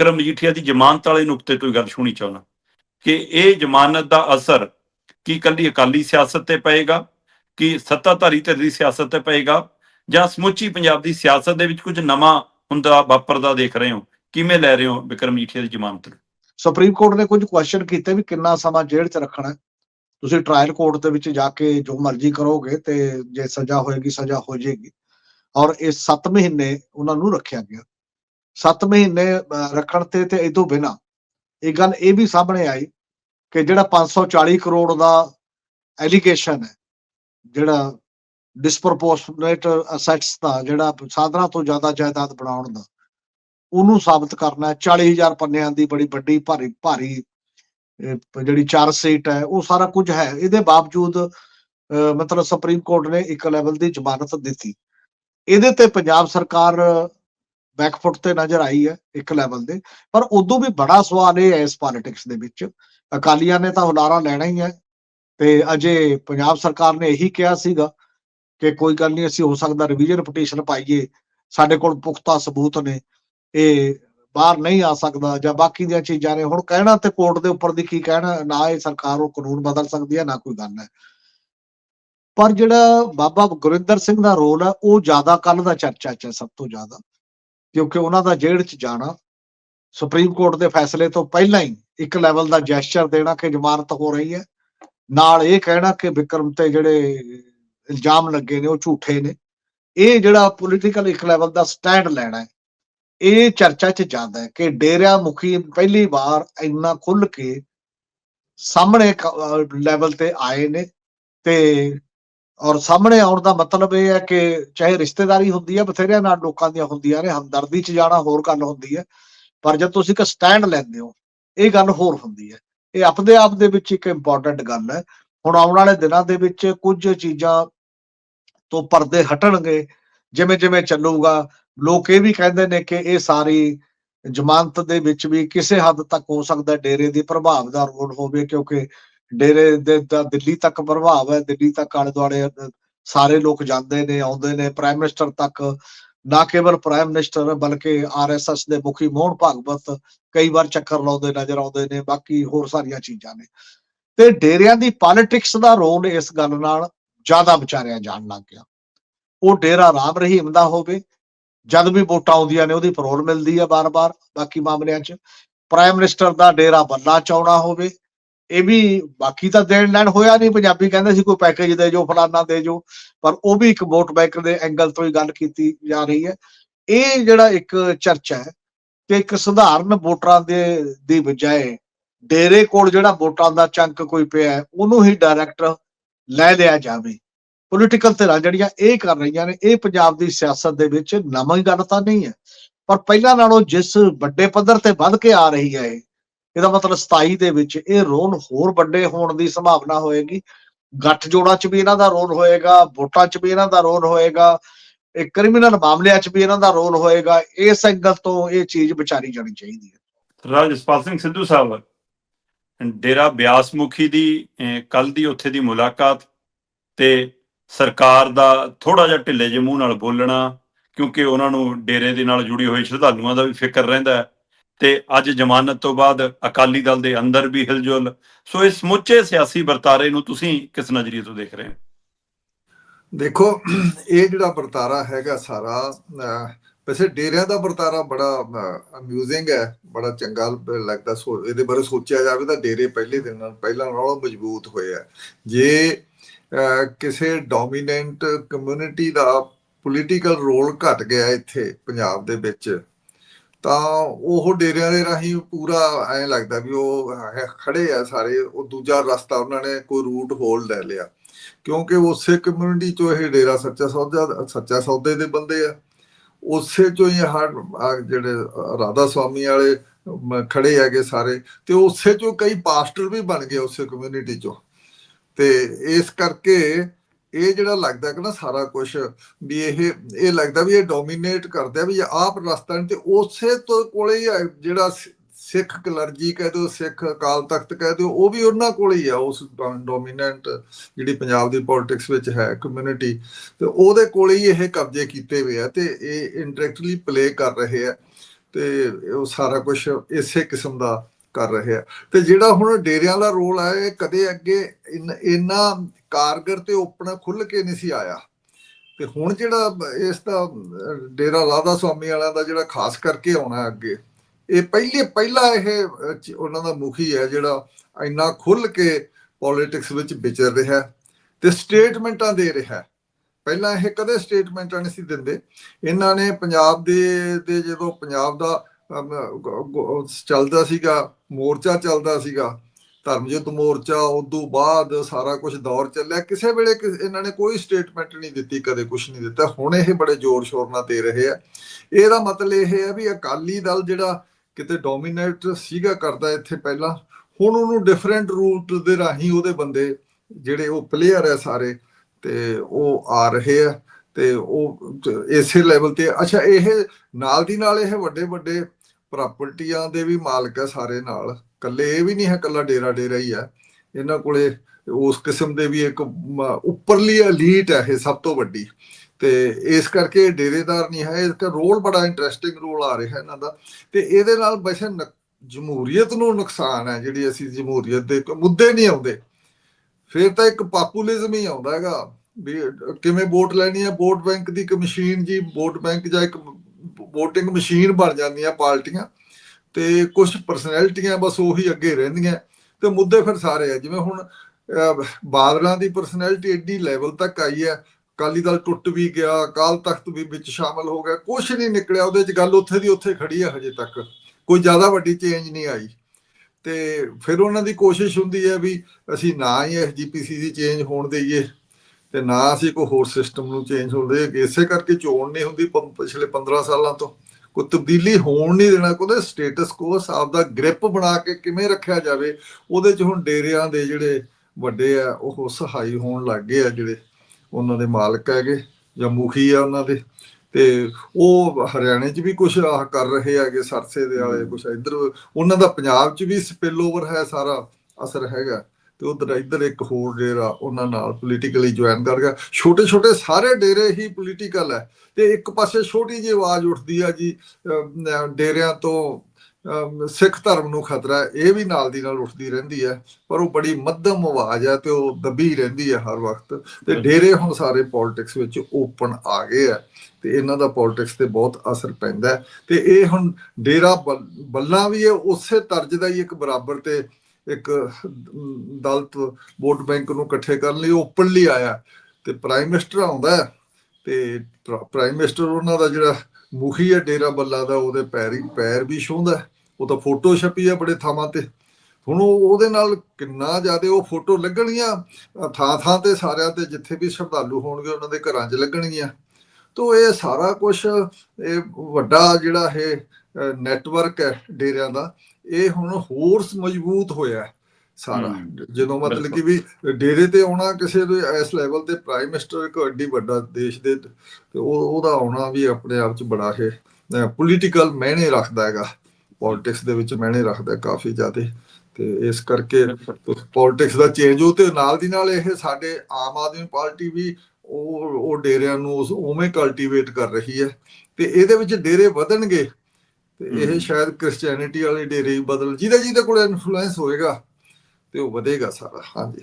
ਵਿਕਰਮ ਮਜੀਠੀਆ ਦੀ ਜ਼ਮਾਨਤ ਵਾਲੇ ਨੁਕਤੇ ਤੋਂ ਹੀ ਗੱਲ ਸੁਣੀ ਚਾਹੁੰਦਾ। ਕਿ ਇਹ ਜ਼ਮਾਨਤ ਦਾ ਅਸਰ ਕੀ ਕੱਲੀ ਅਕਾਲੀ ਸਿਆਸਤ ਤੇ ਪਏਗਾ? ਕਿ ਸੱਤਾਧਾਰੀ ਧਿਰ ਦੀ ਸਿਆਸਤ ਤੇ ਪਏਗਾ? ਜਾਂ ਸਮੁੱਚੀ ਪੰਜਾਬ ਦੀ ਸਿਆਸਤ ਦੇ ਵਿੱਚ ਕੁਝ ਨਵਾਂ ਹੁੰਦਾ ਵਾਪਰਦਾ ਦੇਖ ਰਹੇ ਹੋ? ਕਿਵੇਂ ਲੈ ਰਹੇ ਹੋ ਵਿਕਰਮ ਮਜੀਠੀਆ ਦੀ ਜ਼ਮਾਨਤ ਨੂੰ? ਸੁਪਰੀਮ ਕੋਰਟ ਨੇ ਕੁਝ ਕੁਐਸਚਨ ਕੀਤੇ ਵੀ ਕਿੰਨਾ ਸਮਾਂ ਜੇਲ੍ਹ 'ਚ ਰੱਖਣਾ ਤੁਸੀਂ ਟ੍ਰਾਇਲ ਕੋਰਟ ਦੇ ਵਿੱਚ ਜਾ ਕੇ ਜੋ ਮਰਜ਼ੀ ਕਰੋਗੇ ਤੇ ਜੇ ਸਜ਼ਾ ਹੋਏਗੀ, ਸਜ਼ਾ ਹੋ ਜਾਏਗੀ। ਔਰ ਇਹ 7 ਮਹੀਨੇ ਉਹਨਾਂ ਨੂੰ ਰੱਖਿਆ ਗਿਆ। 7 ਮਹੀਨੇ ਰੱਖਣ ਤੇ ਤੇ ਇਹ ਤੋਂ ਬਿਨਾ। ਇਹ ਗੱਲ ਇਹ ਵੀ ਸਾਹਮਣੇ ਆਈ ਕਿ ਜਿਹੜਾ 540 ਕਰੋੜ ਦਾ ਐਲੀਗੇਸ਼ਨ ਹੈ ਜਿਹੜਾ ਡਿਸਪ੍ਰੋਪੋਰਸ਼ਨੇਟ ਅਸੈਟਸ ਦਾ ਜਿਹੜਾ ਸਾਧਨਾ ਤੋਂ ਜ਼ਿਆਦਾ ਜਾਇਦਾਦ ਬਣਾਉਣ ਦਾ ਉਹਨੂੰ ਸਾਬਤ ਕਰਨਾ ਹੈ। 40000 ਪੰਨਿਆਂ ਦੀ ਬੜੀ ਵੱਡੀ ਭਾਰੀ ਭਾਰੀ ਜਿਹੜੀ ਚਾਰ ਸੀਟ ਹੈ ਉਹ ਸਾਰਾ ਕੁਝ ਹੈ। ਇਹਦੇ ਬਾਵਜੂਦ ਅਹ, ਮਤਲਬ ਸੁਪਰੀਮ ਕੋਰਟ ਨੇ ਇੱਕ ਲੈਵਲ ਦੀ ਜ਼ਮਾਨਤ ਦਿੱਤੀ। ਇਹਦੇ ਤੇ ਪੰਜਾਬ ਸਰਕਾਰ ਬੈਕਫੁੱਟ ਤੇ ਨਜ਼ਰ ਆਈ ਹੈ ਇੱਕ ਲੈਵਲ ਦੇ। ਪਰ ਉਦੋਂ ਵੀ ਬੜਾ ਸਵਾਲ ਇਹ ਹੈ ਇਸ ਪੋਲਿਟਿਕਸ ਦੇ ਵਿੱਚ। ਅਕਾਲੀਆਂ ਨੇ ਤਾਂ ਹੁਲਾਰਾ ਲੈਣਾ ਹੀ ਹੈ। ਤੇ ਅਜੇ ਪੰਜਾਬ ਸਰਕਾਰ ਨੇ ਇਹੀ ਕਿਹਾ ਸੀਗਾ ਕਿ ਕੋਈ ਗੱਲ ਨਹੀਂ, ਅਸੀਂ ਹੋ ਸਕਦਾ ਰਿਵੀਜ਼ਨ ਪਟੀਸ਼ਨ ਪਾਈਏ। ਸਾਡੇ ਕੋਲ ਪੁਖਤਾ ਸਬੂਤ ਨੇ। ਇਹ ਬਾਹਰ ਨਹੀਂ ਆ ਸਕਦਾ ਜਾਂ ਬਾਕੀ ਦੀਆਂ ਚੀਜ਼ਾਂ ਨੇ। ਹੁਣ ਕਹਿਣਾ ਤੇ ਕੋਰਟ ਦੇ ਉੱਪਰ ਦੀ ਕੀ ਕਹਿਣਾ, ਨਾ ਇਹ ਸਰਕਾਰ ਉਹ ਕਾਨੂੰਨ ਬਦਲ ਸਕਦੀ ਹੈ, ਨਾ ਕੋਈ ਗੱਲ ਹੈ। ਪਰ ਜਿਹੜਾ ਬਾਬਾ ਗੁਰਿੰਦਰ ਸਿੰਘ ਦਾ ਰੋਲ ਹੈ, ਉਹ ਜ਼ਿਆਦਾ ਕੱਲ ਦਾ ਚਰਚਾ 'ਚ ਹੈ ਸਭ ਤੋਂ ਜ਼ਿਆਦਾ। ਕਿਉਂਕਿ ਉਹਨਾਂ ਦਾ ਜੇਲ੍ਹ 'ਚ ਜਾਣਾ ਸੁਪਰੀਮ ਕੋਰਟ ਦੇ ਫੈਸਲੇ ਤੋਂ ਪਹਿਲਾਂ ਹੀ ਇੱਕ ਲੈਵਲ ਦਾ ਜੈਸਚਰ ਦੇਣਾ ਕਿ ਜ਼ਮਾਨਤ ਹੋ ਰਹੀ ਹੈ। ਨਾਲ ਇਹ ਕਹਿਣਾ ਕਿ ਵਿਕਰਮ ਤੇ ਜਿਹੜੇ ਇਲਜ਼ਾਮ ਲੱਗੇ ਨੇ ਉਹ ਝੂਠੇ ਨੇ। ਇਹ ਜਿਹੜਾ ਪੋਲੀਟੀਕਲ ਇੱਕ ਲੈਵਲ ਦਾ ਸਟੈਂਡ ਲੈਣਾ ਹੈ, ਇਹ ਚਰਚਾ 'ਚ ਜਾਂਦਾ ਹੈ ਕਿ ਡੇਰਿਆ ਮੁਖੀ ਪਹਿਲੀ ਵਾਰ ਇੰਨਾ ਖੁੱਲ ਕੇ ਸਾਹਮਣੇ ਲੈਵਲ ਤੇ ਆਏ ਨੇ ਤੇ ਔਰ ਸਾਹਮਣੇ ਆਉਣ ਦਾ ਮਤਲਬ ਇਹ ਹੈ ਕਿ ਚਾਹੇ ਰਿਸ਼ਤੇਦਾਰੀ ਹੁੰਦੀ ਹੈ, ਬਥੇਰਿਆਂ ਨਾਲ ਲੋਕਾਂ ਦੀਆਂ ਹੁੰਦੀਆਂ ਨੇ, ਹਮਦਰਦੀ 'ਚ ਜਾਣਾ ਹੋਰ ਗੱਲ ਹੁੰਦੀ ਹੈ, ਪਰ ਜਦ ਤੁਸੀਂ ਇੱਕ ਸਟੈਂਡ ਲੈਂਦੇ ਹੋ, ਇਹ ਗੱਲ ਹੋਰ ਹੁੰਦੀ ਹੈ। ਇਹ ਆਪਦੇ ਆਪ ਦੇ ਵਿੱਚ ਇੱਕ ਇੰਪੋਰਟੈਂਟ ਗੱਲ ਹੈ। ਹੁਣ ਆਉਣ ਵਾਲੇ ਦਿਨਾਂ ਦੇ ਵਿੱਚ ਕੁਝ ਚੀਜ਼ਾਂ ਤੋਂ ਪਰਦੇ ਹਟਣਗੇ, ਜਿਵੇਂ ਜਿਵੇਂ ਚੱਲੂਗਾ, ਲੋਕ ਇਹ ਵੀ ਕਹਿੰਦੇ ਨੇ ਕਿ ਇਹ ਸਾਰੀ ਜ਼ਮਾਨਤ ਦੇ ਵਿੱਚ ਵੀ ਕਿਸੇ ਹੱਦ ਤੱਕ ਹੋ ਸਕਦਾ ਡੇਰੇ ਦੀ ਪ੍ਰਭਾਵ ਦਾ ਰੋਲ ਹੋਵੇ, ਕਿਉਂਕਿ ਡੇਰੇ ਦੇ ਦਾ ਦਿੱਲੀ ਤੱਕ ਪ੍ਰਭਾਵ ਹੈ, ਦਿੱਲੀ ਤੱਕ ਆਲੇ ਦੁਆਲੇ ਸਾਰੇ ਲੋਕ ਜਾਂਦੇ ਨੇ, ਆਉਂਦੇ ਨੇ ਪ੍ਰਾਈਮ ਮਿਨਿਸਟਰ ਤੱਕ, ਨਾ ਕੇਵਲ ਪ੍ਰਾਈਮ ਮਿਨਿਸਟਰ ਬਲਕਿ ਆਰਐਸਐਸ ਦੇ ਮੁਖੀ ਮੋਹਨ ਭਾਗਵਤ ਕਈ ਵਾਰ ਚੱਕਰ ਲਾਉਂਦੇ, ਨਜ਼ਰ ਆਉਂਦੇ ਨੇ, ਬਾਕੀ ਹੋਰ ਸਾਰੀਆਂ ਚੀਜ਼ਾਂ ਨੇ। ਤੇ ਡੇਰਿਆਂ ਦੀ ਪੋਲਿਟਿਕਸ ਦਾ ਰੋਲ ਇਸ ਗੱਲ ਨਾਲ ਜ਼ਿਆਦਾ ਵਿਚਾਰਿਆ ਜਾਣ ਲੱਗ ਗਿਆ। ਉਹ ਡੇਰਾ ਰਾਮ ਰਹੀਮ ਦਾ ਹੋਵੇ, ਜਦ ਵੀ ਵੋਟਾਂ ਆਉਂਦੀਆਂ ਨੇ ਉਹਦੀ ਪਰੋਲ ਮਿਲਦੀ ਹੈ ਬਾਰ-ਬਾਰ, ਬਾਕੀ ਮਾਮਲਿਆਂ 'ਚ। ਪ੍ਰਾਈਮ ਮਿਨਿਸਟਰ ਦਾ ਡੇਰਾ ਬੱਲਾ ਚਾਉਣਾ ਹੋਵੇ ਇਹ ਵੀ ਬਾਕੀ ਤਾਂ ਦੇਣ ਲੈਣ ਹੋਇਆ ਨਹੀਂ ਪੰਜਾਬੀ ਕਹਿੰਦੇ ਸੀ ਕੋਈ ਪੈਕੇਜ ਦੇ ਜੋ ਫਲਾਨਾ ਦੇ ਜੋ ਪਰ ਉਹ ਵੀ ਇੱਕ ਵੋਟ ਬੈਂਕ ਦੇ ਐਂਗਲ ਤੋਂ ਹੀ ਗੱਲ ਕੀਤੀ ਜਾ ਰਹੀ ਹੈ। ਇਹ ਜਿਹੜਾ ਇੱਕ ਚਰਚਾ ਹੈ ਕਿ ਇੱਕ ਸਧਾਰਨ ਵੋਟਰਾਂ ਦੇ ਦੀ ਬਜਾਏ ਡੇਰੇ ਕੋਲ ਜਿਹੜਾ ਵੋਟਾਂ ਦਾ ਚੰਕ ਕੋਈ ਪਿਆ ਹੈ, ਉਹਨੂੰ ਹੀ ਡਾਇਰੈਕਟ ਲੈ ਲਿਆ ਜਾਵੇ। ਪੋਲੀਟੀਕਲ ਧਿਰਾਂ ਜਿਹੜੀਆਂ ਇਹ ਕਰ ਰਹੀਆਂ ਨੇ ਇਹ ਪੰਜਾਬ ਦੀ ਸਿਆਸਤ ਦੇ ਵਿੱਚ ਨਵਾਂ ਹੀ ਗੱਲ ਤਾਂ ਨਹੀਂ ਹੈ। ਪਰ ਪਹਿਲਾਂ ਨਾਲੋਂ ਜਿਸ ਵੱਡੇ ਪੱਧਰ ਤੇ ਵੱਧ ਕੇ ਆ ਰਹੀ ਹੈ ਇਹਦਾ ਮਤਲਬ 27 ਦੇ ਵਿੱਚ ਇਹ ਰੋਲ ਹੋਰ ਵੱਡੇ ਹੋਣ ਦੀ ਸੰਭਾਵਨਾ ਹੋਏਗੀ। ਗੱਠ ਜੋੜਾਂ 'ਚ ਵੀ ਇਹਨਾਂ ਦਾ ਰੋਲ ਹੋਏਗਾ, ਵੋਟਾਂ 'ਚ ਵੀ ਇਹਨਾਂ ਦਾ ਰੋਲ ਹੋਏਗਾ, ਇਹ ਕ੍ਰਿਮੀਨਲ ਮਾਮਲਿਆਂ 'ਚ ਵੀ ਇਹਨਾਂ ਦਾ ਰੋਲ ਹੋਏਗਾ, ਇਸ ਐਂਗਲ ਤੋਂ ਇਹ ਚੀਜ਼ ਵਿਚਾਰੀ ਜਾਣੀ ਚਾਹੀਦੀ ਹੈ। ਰਾਜ ਜਸਪਾਲ ਸਿੰਘ ਸਿੱਧੂ ਸਾਹਿਬ, ਡੇਰਾ ਬਿਆਸ ਮੁਖੀ ਦੀ ਕੱਲ ਦੀ ਉੱਥੇ ਦੀ ਮੁਲਾਕਾਤ ਤੇ ਸਰਕਾਰ ਦਾ ਥੋੜਾ ਜਿਹਾ ਢਿੱਲੇ ਜਿਹੇ ਮੂੰਹ ਨਾਲ ਬੋਲਣਾ, ਕਿਉਂਕਿ ਉਹਨਾਂ ਨੂੰ ਡੇਰੇ ਦੇ ਨਾਲ ਜੁੜੀ ਹੋਈ ਸ਼ਰਧਾਲੂਆਂ ਦਾ ਵੀ ਫਿਕਰ ਰਹਿੰਦਾ ਹੈ। ਤੇ ਅੱਜ ਜ਼ਮਾਨਤ ਤੋਂ ਬਾਅਦ ਅਕਾਲੀ ਦਲ ਦੇ ਅੰਦਰ ਵੀ ਹਿਲਜੁਲ। ਸੋ ਇਸ ਸਮੁੱਚੇ ਸਿਆਸੀ ਵਰਤਾਰੇ ਨੂੰ ਤੁਸੀਂ ਕਿਸ ਨਜ਼ਰੀਏ ਤੋਂ ਦੇਖ ਰਹੇ ਹੋ? ਦੇਖੋ, ਇਹ ਜਿਹੜਾ ਵਰਤਾਰਾ ਹੈਗਾ ਸਾਰਾ ਵੈਸੇ ਡੇਰਿਆਂ ਦਾ ਵਰਤਾਰਾ ਬੜਾ ਅਮਿਊਜ਼ਿੰਗ ਹੈ, ਬੜਾ ਚੰਗਾ ਲੱਗਦਾ ਸੋ, ਇਹਦੇ ਬਾਰੇ ਸੋਚਿਆ ਜਾਵੇ ਤਾਂ ਡੇਰੇ ਪਹਿਲੇ ਦਿਨ ਨਾਲ ਪਹਿਲਾਂ ਨਾਲੋਂ ਮਜ਼ਬੂਤ ਹੋਏ ਆ। ਜੇ ਕਿਸੇ ਡੋਮੀਨੈਂਟ ਕਮਿਊਨਿਟੀ ਦਾ ਪੋਲੀਟੀਕਲ ਰੋਲ ਘਟ ਗਿਆ ਇੱਥੇ ਪੰਜਾਬ ਦੇ ਵਿੱਚ ਤਾਂ ਉਹ ਡੇਰਿਆਂ ਦੇ ਰਾਹੀਂ ਪੂਰਾ ਐਂ ਲੱਗਦਾ ਵੀ ਉਹ ਖੜੇ ਆ ਸਾਰੇ, ਉਹ ਦੂਜਾ ਰਸਤਾ ਉਹਨਾਂ ਨੇ ਕੋਈ ਰੂਟ ਹੋਲ ਲੈ ਲਿਆ। ਕਿਉਂਕਿ ਉਸੇ ਕਮਿਊਨਿਟੀ ਚੋਂ ਇਹ ਡੇਰਾ ਸੱਚਾ ਸੌਦਾ, ਸੱਚਾ ਸੌਦੇ ਦੇ ਬੰਦੇ ਆ। ਉਸੇ ਚੋਂ ਹੀ ਹਰ ਜਿਹੜੇ ਰਾਧਾ ਸਵਾਮੀ ਵਾਲੇ ਖੜੇ ਹੈਗੇ ਸਾਰੇ। ਤੇ ਉਸੇ ਚੋਂ ਕਈ ਪਾਸਟਰ ਵੀ ਬਣ ਗਏ ਉਸੇ ਕਮਿਊਨਿਟੀ ਚੋਂ। ਤੇ ਇਸ ਕਰਕੇ ਇਹ ਜਿਹੜਾ ਲੱਗਦਾ ਕਿ ਨਾ ਸਾਰਾ ਕੁਝ ਵੀ ਇਹ ਇਹ ਲੱਗਦਾ ਵੀ ਇਹ ਡੋਮੀਨੇਟ ਕਰਦੇ ਆ ਵੀ ਆਪ ਰਸਤਾ ਨਹੀਂ ਤੇ ਉਸੇ ਤੋਂ ਕੋਲੇ ਹੀ ਹੈ ਜਿਹੜਾ ਸਿੱਖ ਕਲਰਜੀ ਕਹਿ ਦਿਓ, ਸਿੱਖ ਅਕਾਲ ਤਖਤ ਕਹਿ ਦਿਓ, ਉਹ ਵੀ ਉਹਨਾਂ ਕੋਲ ਹੀ ਆ, ਉਸ ਡੋਮੀਨੈਂਟ ਜਿਹੜੀ ਪੰਜਾਬ ਦੀ ਪੋਲਿਟਿਕਸ ਵਿੱਚ ਹੈ ਕਮਿਊਨਿਟੀ ਤੇ ਉਹਦੇ ਕੋਲ ਹੀ ਇਹ ਕਬਜ਼ੇ ਕੀਤੇ ਹੋਏ ਆ ਤੇ ਇਹ ਇੰਡਾਇਰੈਕਟਲੀ ਪਲੇ ਕਰ ਰਹੇ ਆ ਤੇ ਉਹ ਸਾਰਾ ਕੁਝ ਇਸੇ ਕਿਸਮ ਦਾ ਕਰ ਰਹੇ ਆ। ਤੇ ਜਿਹੜਾ ਹੁਣ ਡੇਰਿਆਂ ਦਾ ਰੋਲ ਹੈ ਇਹ ਕਦੇ ਅੱਗੇ ਇੰਨਾ ਕਾਰਗਰ ਤੇ ਓਪਨ ਖੁੱਲ ਕੇ ਨਹੀਂ ਸੀ ਆਇਆ। ਤੇ ਹੁਣ ਜਿਹੜਾ ਬ- ਇਸ ਦਾ, ਡੇਰਾ ਰਾਧਾ ਸੁਆਮੀ ਵਾਲਿਆਂ ਦਾ ਜਿਹੜਾ ਖਾਸ ਕਰਕੇ ਆਉਣਾ ਅੱਗੇ, ਇਹ ਪਹਿਲੇ, ਪਹਿਲਾ ਇਹ ਉਹਨਾਂ ਦਾ ਮੁਖੀ ਹੈ ਜਿਹੜਾ ਇੰਨਾ ਖੁੱਲ ਕੇ ਪੋਲਿਟਿਕਸ ਵਿੱਚ ਵਿਚਰ ਰਿਹਾ ਤੇ ਸਟੇਟਮੈਂਟਾਂ ਦੇ ਰਿਹਾ। ਪਹਿਲਾਂ ਇਹ ਕਦੇ ਸਟੇਟਮੈਂਟਾਂ ਨਹੀਂ ਸੀ ਦਿੰਦੇ। ਇਹਨਾਂ ਨੇ ਪੰਜਾਬ ਦੇ ਦੇ ਜਦੋਂ ਪੰਜਾਬ ਦਾ ਚੱਲਦਾ ਸੀਗਾ, ਮੋਰਚਾ ਚੱਲਦਾ ਸੀਗਾ। ਧਰਮ ਯੁੱਧ ਮੋਰਚਾ, ਉਦੋਂ ਬਾਅਦ ਸਾਰਾ ਕੁਝ ਦੌਰ ਚੱਲਿਆ। ਕਿਸੇ ਵੇਲੇ ਕਿਸ- ਇਹਨਾਂ ਨੇ ਕੋਈ ਸਟੇਟਮੈਂਟ ਨਹੀਂ ਦਿੱਤੀ, ਕਦੇ ਕੁਝ ਨਹੀਂ ਦਿੱਤਾ। ਹੁਣ ਇਹ ਬੜੇ ਜ਼ੋਰ ਸ਼ੋਰ ਨਾਲ ਦੇ ਰਹੇ ਆ। ਇਹਦਾ ਮਤਲਬ ਇਹ ਹੈ ਵੀ ਅਕਾਲੀ ਦਲ ਜਿਹੜਾ ਕਿਤੇ ਡੋਮੀਨੇਟ ਸੀਗਾ, ਕਰਦਾ ਇੱਥੇ ਪਹਿਲਾਂ। ਹੁਣ ਉਹਨੂੰ ਡਿਫਰੈਂਟ ਰੂਟ ਦੇ ਰਾਹੀਂ ਉਹਦੇ ਬੰਦੇ, ਜਿਹੜੇ ਉਹ ਪਲੇਅਰ ਹੈ ਸਾਰੇ, ਤੇ ਉਹ ਆ ਰਹੇ ਆ। ਤੇ ਉਹ ਇਸੇ ਲੈਵਲ ਤੇ ਅੱਛਾ, ਇਹ ਨਾਲ ਦੀ ਨਾਲ ਇਹ ਵੱਡੇ ਵੱਡੇ ਪ੍ਰਾਪਰਟੀਆਂ ਦੇ ਵੀ ਮਾਲਕ ਹੈ ਸਾਰੇ ਨਾਲ। ਕੱਲੇ ਇਹ ਵੀ ਨਹੀਂ ਹੈ ਕੱਲਾ ਡੇਰਾ ਡੇਰਾ ਹੀ ਹੈ ਇਹਨਾਂ ਕੋਲੇ ਉਸ ਕਿਸਮ ਦੇ ਵੀ ਇੱਕ ਉੱਪਰਲੀ ਐਲੀਟ ਹੈ ਇਹ ਸਭ ਤੋਂ ਵੱਡੀ। ਤੇ ਇਸ ਕਰਕੇ ਇਹ ਡੇਰੇਦਾਰ ਨਹੀਂ ਹੈ ਇਸਦਾ ਰੋਲ ਬੜਾ ਇੰਟਰਸਟਿੰਗ ਰੋਲ ਆ ਰਿਹਾ ਇਹਨਾਂ ਦਾ। ਤੇ ਇਹਦੇ ਨਾਲ ਵੈਸੇ ਨਕ- ਜਮਹੂਰੀਅਤ ਨੂੰ ਨੁਕਸਾਨ ਹੈ ਜਿਹੜੀ ਅਸੀਂ ਜਮਹੂਰੀਅਤ ਦੇ ਮੁੱਦੇ ਨਹੀਂ ਆਉਂਦੇ। ਫਿਰ ਤਾਂ ਇੱਕ ਪਾਪੂਲਿਜ਼ਮ ਹੀ ਆਉਂਦਾ ਹੈਗਾ ਵੀ ਕਿਵੇਂ ਵੋਟ ਲੈਣੀ ਹੈ, ਵੋਟ ਬੈਂਕ ਦੀ ਇੱਕ ਮਸ਼ੀਨ ਜੀ, ਵੋਟ ਬੈਂਕ ਜਾਂ ਇੱਕ VOTING ਮਸ਼ੀਨ ਬਣ ਜਾਂਦੀਆਂ ਪਾਰਟੀਆਂ ਤੇ ਕੁਝ ਪਰਸਨੈਲਿਟੀਆਂ ਬਸ ਉਹੀ ਅੱਗੇ ਰਹਿੰਦੀਆਂ ਤੇ ਮੁੱਦੇ ਫਿਰ ਸਾਰੇ ਆ। ਜਿਵੇਂ ਹੁਣ ਬਾਦਲਾਂ ਦੀ ਪਰਸਨੈਲਿਟੀ ਐਡੀ ਲੈਵਲ ਤੱਕ ਆਈ ਹੈ। ਅਕਾਲੀ ਦਲ ਟੁੱਟ ਵੀ ਗਿਆ, ਅਕਾਲ ਤਖਤ ਵੀ ਵਿੱਚ ਸ਼ਾਮਲ ਹੋ ਗਿਆ। ਕੁਝ ਨਹੀਂ ਨਿਕਲਿਆ, ਉਹਦੇ ਚ ਗੱਲ ਉੱਥੇ ਦੀ ਉੱਥੇ ਖੜੀ ਹੈ ਹਜੇ ਤੱਕ। ਕੋਈ ਜ਼ਿਆਦਾ ਵੱਡੀ ਚੇਂਜ ਨਹੀਂ ਆਈ। ਤੇ ਫਿਰ ਉਹਨਾਂ ਦੀ ਕੋਸ਼ਿਸ਼ ਹੁੰਦੀ ਹੈ ਵੀ ਅਸੀਂ ਨਾ ਹੀ ਐਸਜੀਪੀਸੀ ਦੀ ਚੇਂਜ ਹੋਣ ਦੇਈਏ। ਤੇ ਨਾ ਅਸੀਂ ਕੋਈ ਹੋਰ ਸਿਸਟਮ ਨੂੰ ਚੇਂਜ ਹੋਣ ਦੇਈਏ ਇਸੇ ਕਰਕੇ ਚੋਣ ਨਹੀਂ ਹੁੰਦੀ ਪ- ਪਿਛਲੇ 15 ਸਾਲਾਂ ਤੋਂ। ਕੋਈ ਤਬਦੀਲੀ ਹੋਣ ਨਹੀਂ ਦੇਣਾ, ਕੋਈ ਸਟੇਟਸ ਕੋ ਸਾਹਿਬ ਦਾ ਗ੍ਰਿਪ ਬਣਾ ਕੇ ਕਿਵੇਂ ਰੱਖਿਆ ਜਾਵੇ, ਉਹਦੇ ਚ ਹੁਣ ਡੇਰਿਆਂ ਦੇ ਜਿਹੜੇ ਵੱਡੇ ਆ, ਉਹ ਸਹਾਈ ਹੋਣ ਲੱਗ ਗਏ ਆ ਜਿਹੜੇ ਉਹਨਾਂ ਦੇ ਮਾਲਕ ਹੈਗੇ, ਜਾਂ ਮੁਖੀ ਆ ਉਹਨਾਂ ਦੇ। ਤੇ ਉਹ ਹਰਿਆਣੇ 'ਚ ਵੀ ਕੁਝ ਆਹ ਕਰ ਰਹੇ ਹੈਗੇ, ਸਰਸੇ ਦੇ ਵਾਲੇ ਕੁਝ ਇੱਧਰ, ਉਹਨਾਂ ਦਾ ਪੰਜਾਬ 'ਚ ਵੀ ਸਪਿਲ ਓਵਰ ਹੈ ਸਾਰਾ ਅਸਰ ਹੈਗਾ। ਤੇ ਉਧਰ ਇੱਧਰ ਇੱਕ ਹੋਰ ਡੇਰਾ ਉਹਨਾਂ ਨਾਲ ਪੋਲੀਟੀਕਲੀ ਜੁਆਇਨ ਕਰ ਗਿਆ। ਛੋਟੇ ਛੋਟੇ ਸਾਰੇ ਡੇਰੇ ਹੀ ਪੋਲੀਟੀਕਲ ਹੈ। ਤੇ ਇੱਕ ਪਾਸੇ ਛੋਟੀ ਜਿਹੀ ਆਵਾਜ਼ ਉੱਠਦੀ ਆ ਜੀ ਡੇਰਿਆਂ ਤੋਂ ਸਿੱਖ ਧਰਮ ਨੂੰ ਖਤਰਾ ਹੈ। ਇਹ ਵੀ ਨਾਲ ਦੀ ਨਾਲ ਉੱਠਦੀ ਰਹਿੰਦੀ ਹੈ। ਪਰ ਉਹ ਬੜੀ ਮੱਧਮ ਆਵਾਜ਼ ਹੈ ਤੇ ਉਹ ਦਬੀ ਰਹਿੰਦੀ ਹੈ ਹਰ ਵਕਤ। ਤੇ ਡੇਰੇ ਹੁਣ ਸਾਰੇ ਪੋਲਿਟਿਕਸ ਵਿੱਚ ਓਪਨ ਆ ਗਏ ਆ ਤੇ ਇਹਨਾਂ ਦਾ ਪੋਲਿਟਿਕਸ ਤੇ ਬਹੁਤ ਅਸਰ ਪੈਂਦਾ ਤੇ ਇਹ ਹੁਣ ਡੇਰਾ ਬੱਲ- ਬੱਲਾ ਵੀ ਇਹ ਉਸੇ ਤਰਜ ਦਾ ਹੀ ਇੱਕ ਬਰਾਬਰ ਤੇ ਇੱਕ ਦਲਤ ਵੋਟ ਬੈਂਕ ਨੂੰ ਇਕੱਠੇ ਕਰਨ ਲਈ ਓਪਨਲੀ ਆਇਆ ਤੇ ਪ੍ਰਾਈਮ ਮਿਨਿਸਟਰ ਆਉਂਦਾ ਤੇ ਪ੍ਰਾਈਮ ਮਿਨਿਸਟਰ ਉਹਨਾਂ ਦਾ ਜਿਹੜਾ ਮੁਖੀ ਹੈ ਡੇਰਾ ਬੱਲਾ ਦਾ, ਉਹਦੇ ਪੈਰੀ ਪੈਰ ਵੀ ਛੂੰਹਦਾ ਉਹ ਤਾਂ ਫੋਟੋ ਛਪੀ ਹੈ ਬੜੇ ਥਾਵਾਂ ਤੇ। ਹੁਣ ਉਹ, ਉਹਦੇ ਨਾਲ ਕਿੰਨਾ ਜ਼ਿਆਦਾ ਉਹ ਫੋਟੋ ਲੱਗਣਗੀਆਂ ਥਾਂ ਥਾਂ ਤੇ ਸਾਰਿਆਂ ਤੇ ਜਿੱਥੇ ਵੀ ਸ਼ਰਧਾਲੂ ਹੋਣਗੇ ਉਹਨਾਂ ਦੇ ਘਰਾਂ 'ਚ ਲੱਗਣਗੀਆਂ। ਤੋ ਇਹ ਸਾਰਾ ਕੁਝ ਇਹ ਵੱਡਾ ਜਿਹੜਾ ਇਹ ਨੈਟਵਰਕ ਹੈ ਡੇਰਿਆਂ ਦਾ ਇਹ ਹੁਣ ਹੋਰ ਮਜ਼ਬੂਤ ਹੋਇਆ ਸਾਰਾ। ਜਦੋਂ ਮਤਲਬ ਕਿ ਵੀ ਡੇਰੇ ਤੇ ਆਉਣਾ ਕਿਸੇ ਦੇ ਇਸ ਲੈਵਲ ਤੇ ਪ੍ਰਾਈਮ ਮਿਨਿਸਟਰ ਇੱਕ ਐਡੀ ਵੱਡਾ ਦੇਸ਼ ਦੇ ਤੇ ਉਹ ਉਹਦਾ ਆਉਣਾ ਵੀ ਆਪਣੇ ਆਪ ਚ ਬੜਾ ਹੈ ਪੋਲੀਟੀਕਲ ਮਾਇਨੇ ਰੱਖਦਾ ਹੈਗਾ। ਪੋਲਿਟਿਕਸ ਦੇ ਵਿੱਚ ਮਾਇਨੇ ਰੱਖਦਾ ਕਾਫੀ ਜ਼ਿਆਦਾ ਤੇ ਇਸ ਕਰਕੇ ਪੋਲਿਟਿਕਸ ਦਾ ਚੇਂਜ ਹੋ ਤੇ ਨਾਲ ਦੀ ਨਾਲ ਇਹ ਸਾਡੇ ਆਮ ਆਦਮੀ ਪਾਰਟੀ ਵੀ ਉਹ ਉਹ ਡੇਰਿਆਂ ਨੂੰ ਉਸ ਉਵੇਂ ਕਲਟੀਵੇਟ ਕਰ ਰਹੀ ਹੈ ਤੇ ਇਹਦੇ ਵਿੱਚ ਡੇਰੇ ਵਧਣਗੇ। ਤੇ ਇਹ। ਸ਼ਾਇਦ ਕ੍ਰਿਸਚੀਅਨਿਟੀ ਵਾਲੇ ਡੇਰੇ ਬਦਲ ਜਿਹਦੇ ਜਿਹਦੇ ਕੋਲ ਇਨਫਲੂਐਂਸ ਹੋਏਗਾ ਤੇ ਉਹ ਵਧੇਗਾ ਸਾਰਾ ਹਾਂਜੀ